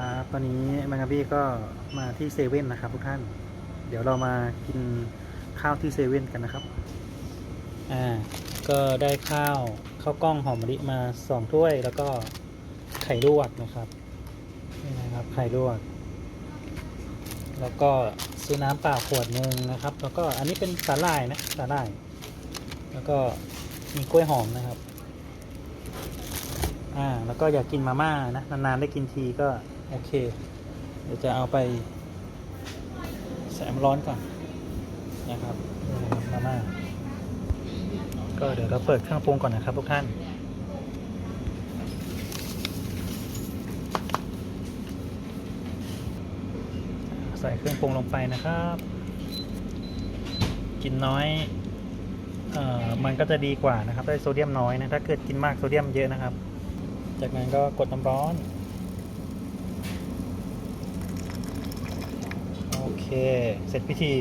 ครับ ตอนนี้แมงกะบี้ก็มาที่เซเว่นนะครับทุกท่าน เดี๋ยวเรามากินข้าวที่เซเว่นกันนะครับ อ่า ก็ได้ข้าวข้าวกล้องหอมมะลิมาสองถ้วย แล้วก็ไข่ลวกนะครับ นี่นะครับไข่ลวก แล้วก็ซื้อน้ำเปล่าขวดหนึ่งนะครับ แล้วก็อันนี้เป็นสาหร่ายนะสาหร่าย แล้วก็มีกล้วยหอมนะครับ อ่าแล้วก็อยากกินมาม่านะนานๆได้กินทีก็โอเค เดี๋ยวจะเอาไปใส่น้ำร้อนก่อนนะครับนี่นะครับมาม่าก็เดี๋ยวเราเปิดเครื่องปรุงก่อนนะครับทุกท่านใส่เครื่องปรุงลงไปนะครับ กินน้อยเอ่อมันก็จะดีกว่านะครับได้โซเดียมน้อยนะถ้าเกิดกินมากโซเดียมเยอะนะครับ จากนั้นก็กดน้ำร้อน โอเค เสร็จพิธี